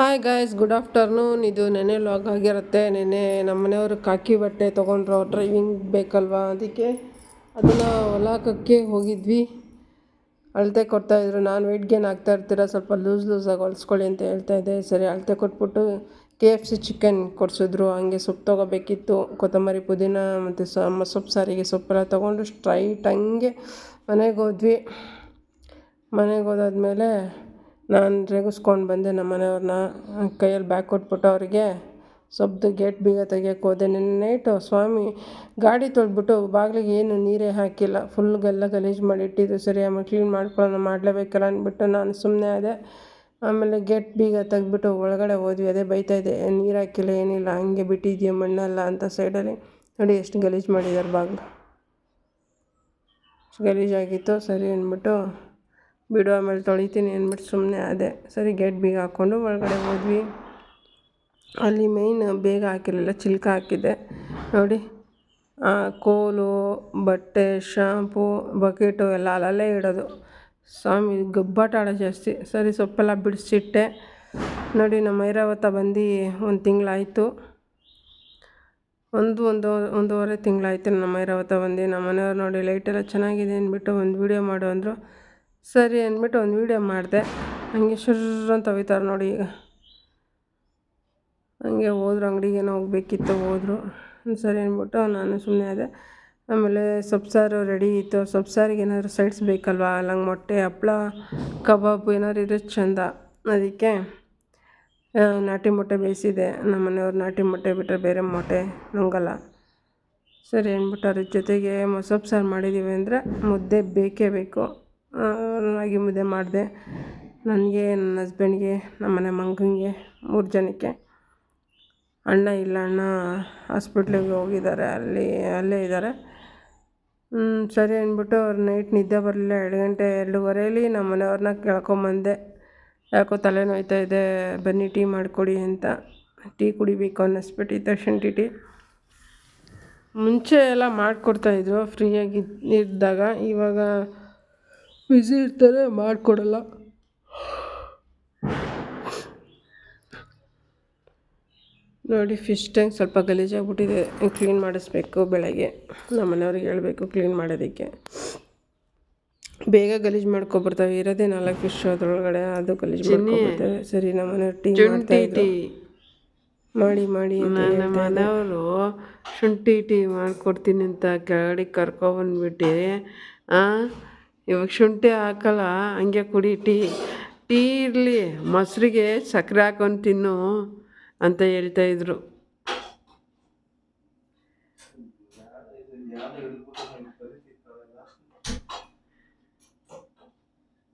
Hi guys good afternoon ಇದು ನೆನೆ log ಆಗಿರುತ್ತೆ. ನೆನೆ ನಮ್ಮ ಮನೆಯವರು ಕಾಕಿ ಬಟ್ಟೆ ತೊಗೊಂಡ್ರು. ಡ್ರೈವಿಂಗ್ ಬೇಕಲ್ವಾ? ಅದಕ್ಕೆ ಅದನ್ನು ಹೊಲಾಕಕ್ಕೆ ಹೋಗಿದ್ವಿ. ಅಳತೆ ಕೊಡ್ತಾಯಿದ್ರು ನಾನು ವೆಯ್ಟ್ ಗೇನ್ ಆಗ್ತಾ ಇರ್ತೀರ? ಸ್ವಲ್ಪ ಲೂಸ್ ಲೂಸಾಗಿ ಹೊಲಿಸ್ಕೊಳ್ಳಿ ಅಂತ ಹೇಳ್ತಾ ಇದ್ದೆ. ಸರಿ, ಅಳತೆ ಕೊಟ್ಬಿಟ್ಟು ಕೆ ಎಫ್ ಸಿ ಚಿಕನ್ ಕೊಡಿಸಿದ್ರು. ಹಂಗೆ ಸೊಪ್ಪು ತೊಗೋಬೇಕಿತ್ತು. ಕೊತ್ತಂಬರಿ ಪುದೀನ ಮತ್ತು ಸೊಪ್ಪು ಸಾರಿಗೆ ಸೊಪ್ಪೆಲ್ಲ ತೊಗೊಂಡು ಸ್ಟ್ರೈಟ್ ಹಂಗೆ ಮನೆಗೆ ಹೋದ್ವಿ. ಮನೆಗೆ ಹೋದಾದ್ಮೇಲೆ ನಾನು ರೇಗಿಸ್ಕೊಂಡು ಬಂದೆ ನಮ್ಮ ಮನೆಯವ್ರನ್ನ ಕೈಯಲ್ಲಿ ಬ್ಯಾಗ್ ಕೊಟ್ಬಿಟ್ಟು ಅವರಿಗೆ. ಸೊಪ್ಪು ಗೇಟ್ ಬೀಗ ತೆಗಿಯಕ್ಕೆ ಹೋದೆ. ನಿನ್ನೆ ನೈಟು ಸ್ವಾಮಿ ಗಾಡಿ ತೊಳೆದ್ಬಿಟ್ಟು ಬಾಗಿಲಿಗೆ ಏನು ನೀರೇ ಹಾಕಿಲ್ಲ. ಫುಲ್ ಎಲ್ಲ ಗಲೀಜು ಮಾಡಿ ಇಟ್ಟಿದ್ದು. ಸರಿ, ಆಮೇಲೆ ಕ್ಲೀನ್ ಮಾಡ್ಕೊಳ್ಳೋಣ, ಮಾಡಲೇಬೇಕಲ್ಲ ಅಂದ್ಬಿಟ್ಟು ನಾನು ಸುಮ್ಮನೆ ಆದೆ. ಆಮೇಲೆ ಗೇಟ್ ಬೀಗ ತೆಗ್ದುಬಿಟ್ಟು ಒಳಗಡೆ ಹೋದ್ವಿ. ಅದೇ ಬೈತಾಯಿದ್ದೆ ನೀರು ಹಾಕಿಲ್ಲ, ಏನಿಲ್ಲ, ಹಂಗೆ ಬಿಟ್ಟಿದ್ಯಾ ಮಣ್ಣಲ್ಲ? ಅಂತ ಸೈಡಲ್ಲಿ ನೋಡಿ ಎಷ್ಟು ಗಲೀಜು ಮಾಡಿದ್ದಾರೆ ಬಾಗಿಲು. ಗಲೀಜಾಗಿತ್ತು ಸರಿ ಅಂದ್ಬಿಟ್ಟು ಬಿಡು ಆಮೇಲೆ ತೊಳಿತೀನಿ ಅಂದ್ಬಿಟ್ಟು ಸುಮ್ಮನೆ ಆದೆ ಸರಿ ಗೇಟ್ ಬೀಗ ಹಾಕ್ಕೊಂಡು ಒಳಗಡೆ ಹೋದ್ವಿ. ಅಲ್ಲಿ ಮೇಯ್ನ್ ಬೇಗ ಹಾಕಿರಲಿಲ್ಲ, ಚಿಲ್ಕ ಹಾಕಿದ್ದೆ. ನೋಡಿ ಕೋಲು, ಬಟ್ಟೆ ಶಾಂಪು ಬಕೆಟು ಎಲ್ಲ ಅಲ್ಲಲ್ಲೇ ಇಡೋದು. ಸ್ವಾಮಿ, ಗಬ್ಬಾಟ ಆಡೋ ಜಾಸ್ತಿ. ಸರಿ, ಸೊಪ್ಪೆಲ್ಲ ಬಿಡಿಸಿಟ್ಟೆ. ನೋಡಿ, ನಮ್ಮ ಐರಾವತ ಬಂದು ಒಂದು ತಿಂಗಳಾಯಿತು. ಒಂದು ಒಂದು, ಒಂದೂವರೆ ತಿಂಗಳಾಯ್ತು ನಮ್ಮ ಐರಾವತ ಬಂದು. ನಮ್ಮ ಮನೆಯವ್ರು ನೋಡಿ ಲೈಟೆಲ್ಲ ಚೆನ್ನಾಗಿದೆ ಅಂದ್ಬಿಟ್ಟು ಒಂದು ವೀಡಿಯೋ ಮಾಡು ಅಂದರು. ಸರಿ ಅಂದ್ಬಿಟ್ಟು ಒಂದು ವೀಡಿಯೋ ಮಾಡಿದೆ. ಹಂಗೆ ಶುರ್ರ್ ಅಂತ ಹೋಗ್ತಾರೆ ನೋಡಿ ಈಗ. ಹಂಗೆ ಹೋದ್ರು, ಅಂಗಡಿಗೇನೋ ಹೋಗ್ಬೇಕಿತ್ತು ಹೋದರು. ಸರಿ ಅಂದ್ಬಿಟ್ಟು ನಾನು ಸುಮ್ಮನೆ ಆದೆ. ಆಮೇಲೆ ಸೊಪ್ಪು ಸಾರು ರೆಡಿ ಇತ್ತು. ಸೊಪ್ಪು ಸಾರಿಗೆ ಏನಾದರೂ ಸೈಡ್ಸ್ ಬೇಕಲ್ವಾ? ಅಲ್ಲಂಗೆ ಮೊಟ್ಟೆ, ಹಪ್ಳ, ಕಬಾಬ್, ಏನಾದ್ರು ಇದ್ರೆ ಚೆಂದ. ಅದಕ್ಕೆ ನಾಟಿ ಮೊಟ್ಟೆ ಬೇಯಿಸಿದೆ. ನಮ್ಮ ಮನೆಯವ್ರು ನಾಟಿ ಮೊಟ್ಟೆ ಬಿಟ್ಟರೆ ಬೇರೆ ಮೊಟ್ಟೆ ನುಂಗಲ್ಲ. ಸರಿ ಅಂದ್ಬಿಟ್ಟು ಅದ್ರ ಜೊತೆಗೆ ಮೊಸೊಪ್ಪು ಸಾರು ಮಾಡಿದ್ದೀವಿ ಅಂದರೆ ಮುದ್ದೆ ಬೇಕೇ ಬೇಕು. ರಾಗಿ ಮುದ್ದೆ ಮಾಡಿದೆ. ನನಗೆ ನನ್ನ ಹಸ್ಬೆಂಡ್ಗೆ ನಮ್ಮ ಮನೆ ಮಂಗನಿಗೆ ಮೂರು ಜನಕ್ಕೆ ಅಣ್ಣ ಇಲ್ಲ ಅಣ್ಣ ಹಾಸ್ಪಿಟ್ಲಿಗೆ ಹೋಗಿದ್ದಾರೆ. ಅಲ್ಲಿ, ಅಲ್ಲೇ ಇದ್ದಾರೆ. ಸರಿ ಅಂದ್ಬಿಟ್ಟು ಅವ್ರು ನೈಟ್ ನಿದ್ದೆ ಬರಲಿಲ್ಲ. ಎರಡು ಗಂಟೆ ಎರಡೂವರೆಯಲ್ಲಿ ನಮ್ಮ ಮನೆಯವ್ರನ್ನ ಕೇಳ್ಕೊಂಬಂದೆ. ಯಾಕೋ ತಲೆ ನೋಯ್ತಾ ಇದೆ, ಬನ್ನಿ ಟೀ ಮಾಡಿಕೊಡಿ ಅಂತ. ಟೀ ಕುಡಿಬೇಕು ಅನ್ನಿಸ್ಬಿಟ್ಟು ತಕ್ಷಣ ಟಿ, ಟೀ. ಮುಂಚೆ ಎಲ್ಲ ಮಾಡಿಕೊಡ್ತಾಯಿದ್ರು ಫ್ರೀಯಾಗಿ ಇದ್ದಾಗ. ಇವಾಗ ಬ್ಯುಸಿ ಇರ್ತಾರೆ ಮಾಡಿಕೊಡಲ್ಲ. ನೋಡಿ ಫಿಶ್ ಟ್ಯಾಂಕ್ ಸ್ವಲ್ಪ ಗಲೀಜಾಗ್ಬಿಟ್ಟಿದೆ. ಕ್ಲೀನ್ ಮಾಡಿಸ್ಬೇಕು ಬೆಳಗ್ಗೆ. ನಮ್ಮ ಮನೆಯವ್ರಿಗೆ ಹೇಳಬೇಕು ಕ್ಲೀನ್ ಮಾಡೋದಕ್ಕೆ. ಬೇಗ ಗಲೀಜು ಮಾಡ್ಕೊಬರ್ತಾವೆ ಇರೋದೇ ನಾಲ್ಕು ಫಿಶ್ ಅದ್ರೊಳಗಡೆ ಅದು ಗಲೀಜು ಮಾಡ್ಕೊಬರ್ತೇವೆ ಸರಿ ನಮ್ಮ ಮನೆಯವ್ರು ಟೀ ಮಾಡ್ತಾ ಮಾಡಿ ಮಾಡಿ ನನ್ನ ಮನೆಯವರು ಶುಂಠಿ ಟೀ ಮಾಡಿಕೊಡ್ತೀನಿ ಅಂತ ಕೆಳಗಡೆ ಕರ್ಕೊಬಂದ್ಬಿಟ್ಟು ಇವಾಗ ಶುಂಠಿ ಹಾಕಲ್ಲ, ಹಂಗೆ ಕುಡಿ, ಟೀ ಟೀ ಇರಲಿ, ಮೊಸರಿಗೆ ಸಕ್ಕರೆ ಹಾಕೊಂಡು ತಿನ್ನು ಅಂತ ಹೇಳ್ತಾಯಿದ್ರು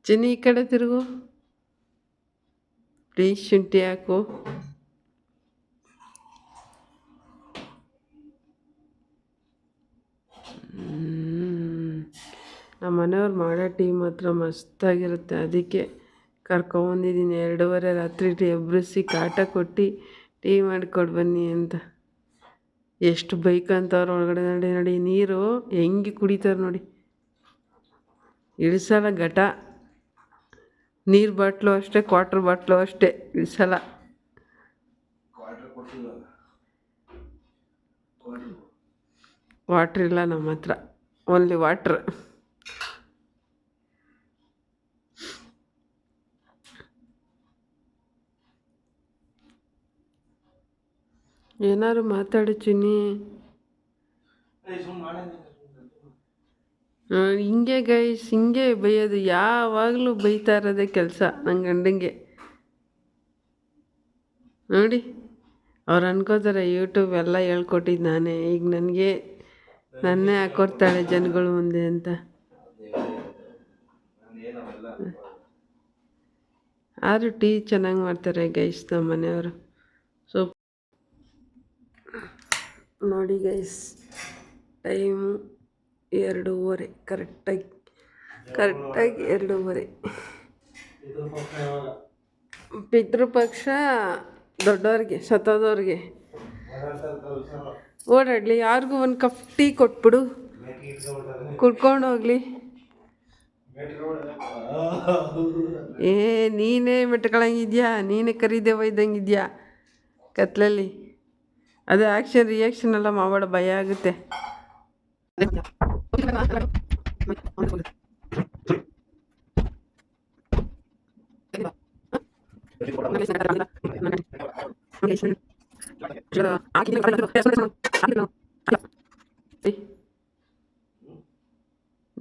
ಚಿನ್ನಿ ಈ ಕಡೆ ತಿರುಗು. ಪ್ಲೀಸ್ ಶುಂಠಿ ಹಾಕು. ನಮ್ಮ ಮನೆಯವ್ರು ಮಾಡೋ ಟೀ ಮಾತ್ರ ಮಸ್ತಾಗಿರುತ್ತೆ. ಅದಕ್ಕೆ ಕರ್ಕೊಂಬಂದಿದ್ದೀನಿ ಎರಡೂವರೆ ರಾತ್ರಿ ಟೀ ಎಬ್ಬಿಸಿ ಕಾಟ ಕೊಟ್ಟು ಟೀ ಮಾಡಿಕೊಡು ಬನ್ನಿ ಅಂತ. ಎಷ್ಟು ಬೈಕ್ ಬೈಕಂತವ್ರು ಒಳಗಡೆ ನೋಡಿ ನೋಡಿ. ನೀರು ಹೆಂಗೆ ಕುಡಿತಾರೆ ನೋಡಿ. ಇಳಿಸಲ್ಲ ಘಟ. ನೀರು ಬಾಟ್ಲು ಅಷ್ಟೇ, ಕ್ವಾಟ್ರ್ ಬಾಟ್ಲು ಅಷ್ಟೇ. ಇಳಿಸಲ್ಲ. ವಾಟ್ರ್ ಇಲ್ಲ ನಮ್ಮ ಹತ್ರ ಓನ್ಲಿ ವಾಟ್ರ್. ಏನಾದ್ರು ಮಾತಾಡು ಚಿನ್ನಿ ಆ, ಹಿಂಗೆ ಗೈಸ್ ಹಿಂಗೆ ಬೈಯೋದು. ಯಾವಾಗಲೂ ಬೈತಾ ಇರೋದೇ ಕೆಲಸ ನನ್ನ ಗಂಡಂಗೆ. ನೋಡಿ ಅವ್ರು ಅನ್ಕೋತಾರೆ ಯೂಟ್ಯೂಬ್ ಎಲ್ಲ ಹೇಳ್ಕೊಟ್ಟಿದ್ದು ನಾನೇ. ಈಗ ನನಗೆ ನನ್ನೇ ಹಾಕೊಡ್ತಾಳೆ ಜನಗಳು ಮುಂದೆ ಅಂತ. ಆದರೂ ಟೀ ಚೆನ್ನಾಗಿ ಮಾಡ್ತಾರೆ ಗೈಸ್ ನಮ್ಮ ಮನೆಯವರು ಸೊ ನೋಡಿ ಗೈಸ್ ಟೈಮು ಎರಡೂವರೆ ಕರೆಕ್ಟಾಗಿ ಕರೆಕ್ಟಾಗಿ ಎರಡೂವರೆ. ಪಿತೃಪಕ್ಷ ದೊಡ್ಡವ್ರಿಗೆ ಸತ್ತೋದವ್ರಿಗೆ. ಓಡಾಡಲಿ, ಯಾರಿಗೂ ಒಂದು ಕಪ್ ಟೀ ಕೊಟ್ಬಿಡು. ಕುಡ್ಕೊಂಡು ಹೋಗ್ಲಿ. ಏ, ನೀನೇ ಮೆಟ್ಕೊಳಂಗಿದ್ಯಾ? ನೀನೇ ಕರಿದೇವ ಇದ್ದಂಗಿದ್ಯಾ? ಕತ್ಲಲ್ಲಿ. ಅದು ಆ್ಯಕ್ಷನ್ ರಿಯಾಕ್ಷನ್ ಎಲ್ಲ ಮಾಡಬೇಡ ಭಯ ಆಗುತ್ತೆ.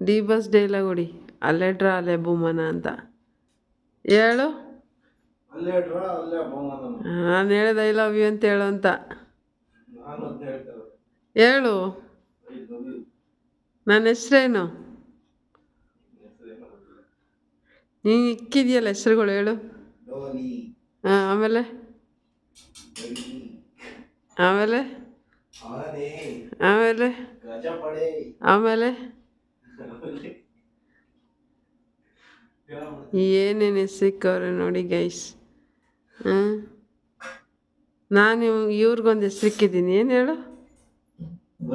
ಡಿ ಬಸ್ ಡೈಲಾಗ್ ಹೊಡಿ. ಅಲ್ಲೇ ಡ್ರಾ ಅಲ್ಲೇ ಬೊಮ್ಮನ ಅಂತ. ಹೇಳು. ನಾನು ಹೇಳಿದ ಐ ಲವ್ ಯು ಅಂತ ಹೇಳು ಅಂತ. ಹೇಳು. ನನ್ನ ಹೆಸ್ರೇನು? ನೀನು ಇಕ್ಕಿದೆಯಲ್ಲ ಹೆಸ್ರುಗಳು ಹೇಳು. ಹಾಂ ಆಮೇಲೆ? ಆಮೇಲೆ? ಆಮೇಲೆ? ಆಮೇಲೆ? ಏನೇನು ಹೆಸ್ರಿಕ್ಕವ್ರೆ ನೋಡಿ ಗೈಸ್ ಹಾಂ ನಾನು ಇವ್ರಿಗೊಂದು ಹೆಸ್ರಿಕ್ಕಿದ್ದೀನಿ. ಏನು ಹೇಳು?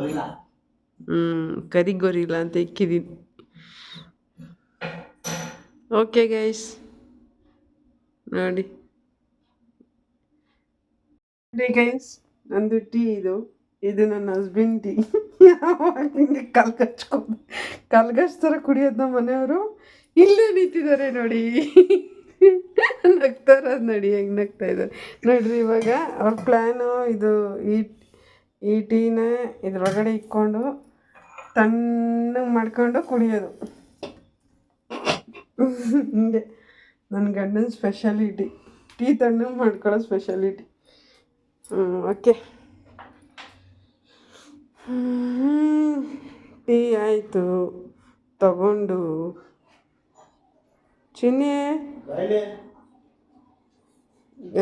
ಗೊರಿಲ್ಲ ಹ್ಞೂ ಕರಿ ಗೊರಿಲ್ಲ ಅಂತ ಇಕ್ಕಿದೀನಿ ಓಕೆ ಗೈಸ್ ನೋಡಿ ಗೈಸ್ ನಂದು ಟೀ ಇದು. ಇದು ನನ್ನ ಹಸ್ಬೆಂಡ್ ಟೀ. ಯಾವಾಗ ಹಿಂಗೆ ಕಲ್ಗಚ್ಕೊಂಡು ಕಲ್ಗಚ್ ಥರ ಕುಡಿಯೋದು ನಮ್ಮ ಮನೆಯವರು. ಇಲ್ಲೇ ನಿಂತಿದ್ದಾರೆ ನೋಡಿ. ನಗ್ತಾರ ಇರೋದು ನೋಡಿ ಹೆಂಗೆ ನಗ್ತಾ ಇದ್ದಾರೆ. ನೋಡ್ರಿ ಇವಾಗ ಅವ್ರ ಪ್ಲ್ಯಾನು ಇದು ಈ ಈ ಟೀನ ಇದ್ರೊಳಗಡೆ ಇಕ್ಕೊಂಡು ತಣ್ಣಗೆ ಮಾಡ್ಕೊಂಡು ಕುಡಿಯೋದು. ಹಿಂಗೆ ನನ್ನ ಗಂಡನ ಸ್ಪೆಷಾಲಿಟಿ ಟೀ ತಣ್ಣಗೆ ಮಾಡ್ಕೊಳ್ಳೋ ಸ್ಪೆಷಾಲಿಟಿ ಓಕೆ ಟೀ ಆಯಿತು. ತಗೊಂಡು. ಚಿನ್ನಿ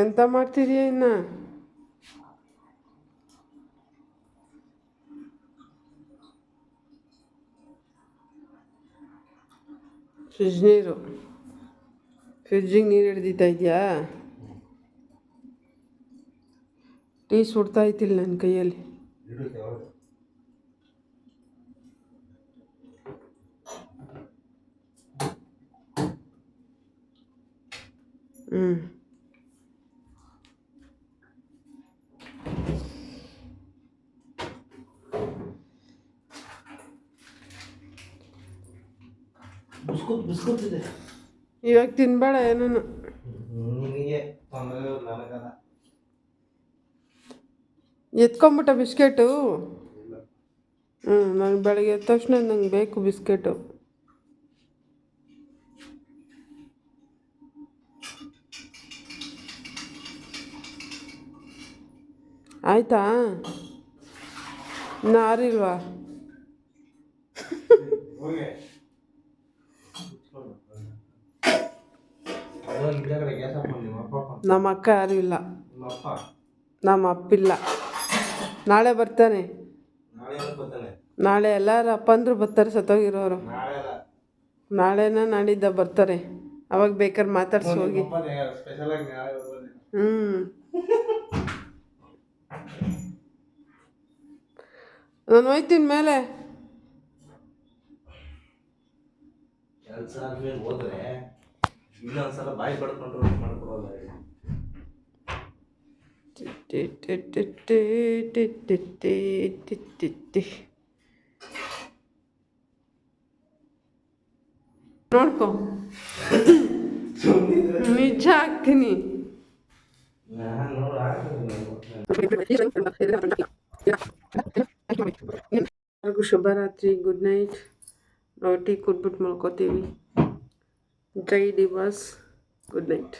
ಎಂತ ಮಾಡ್ತಿದೀಯ ಇನ್ನು? ಫ್ರಿಜ್ ನೀರು ಫ್ರಿಜ್ಜಿಗೆ ನೀರು ಹಿಡ್ದಿತಾ ಇದೆಯಾ ಟೀ ಸುಡ್ತಾ ಐತಿಲ್ಲ ನನ್ನ ಕೈಯಲ್ಲಿ ಇಡು ಯಾವಾಗ ಹ್ಞೂ ಇದೆ ಇವಾಗ ತಿನ್ಬೇಡ ಏನೂ ನಿನಗೆ ತೊಂದರೆ ನನಗಲ್ಲ. ಎತ್ಕೊಂಬಿಟ್ಟ ಬಿಸ್ಕೆಟು? ಹ್ಞೂ ನಂಗೆ ಬೆಳಗ್ಗೆ ಎದ್ದ ತಕ್ಷಣ ನಂಗೆ ಬೇಕು ಬಿಸ್ಕೆಟು. ಆಯ್ತಾ? ಇನ್ನು ನಿಮ್ಮ ಅಕ್ಕ ಯಾರು ಇಲ್ಲ. ನಿಮ್ಮ ಅಪ್ಪ ನಮ್ಮ ಅಪ್ಪಿಲ್ಲ ನಾಳೆ ಬರ್ತಾನೆ. ನಾಳೆ ಏನಕ್ಕೆ ಬರ್ತಾನೆ ನಾಳೆ ಎಲ್ಲರೂ ಅಪ್ಪಂದ್ರು ಬರ್ತಾರೆ ಸತ್ತೋಗಿರೋರು. ನಾಳೆ ಅಲ್ಲ ನಾಳೆನ ನಾಡಿದ್ದ ಬರ್ತಾರೆ. ಅವಾಗ ಬೇಕಾದ್ರೆ ಮಾತಾಡ್ಸಿ ಹೋಗಿ. ಹ್ಞೂ ನಾನು ಹೋಯ್ತೀನಿ ಮೇಲೆ. ಕೆಲಸ ಆದ್ಮೇಲೆ ಹೋದ್ರೆ ಇನ್ನೊಂದ್ಸಲ ಬಾಯಿ ಪಡ್ಕೊಂಡು ಮಾಡ್ಕೊಡೋಲ್ಲ ನೋಡ್ಕೊ ನಿಜ ಹಾಕ್ತೀನಿ ನಾನು ನೋಡಿ ಆಗ್ತದೆ ಎಲ್ಲರಿಗೂ ಶುಭರಾತ್ರಿ ಗುಡ್ ನೈಟ್ ನಾವು ಟೀ ಕುಡ್ಬಿಟ್ಟು ಮಲ್ಕೋತೀವಿ ಜೈ ಡಿವಾಸ್ ಗುಡ್ ನೈಟ್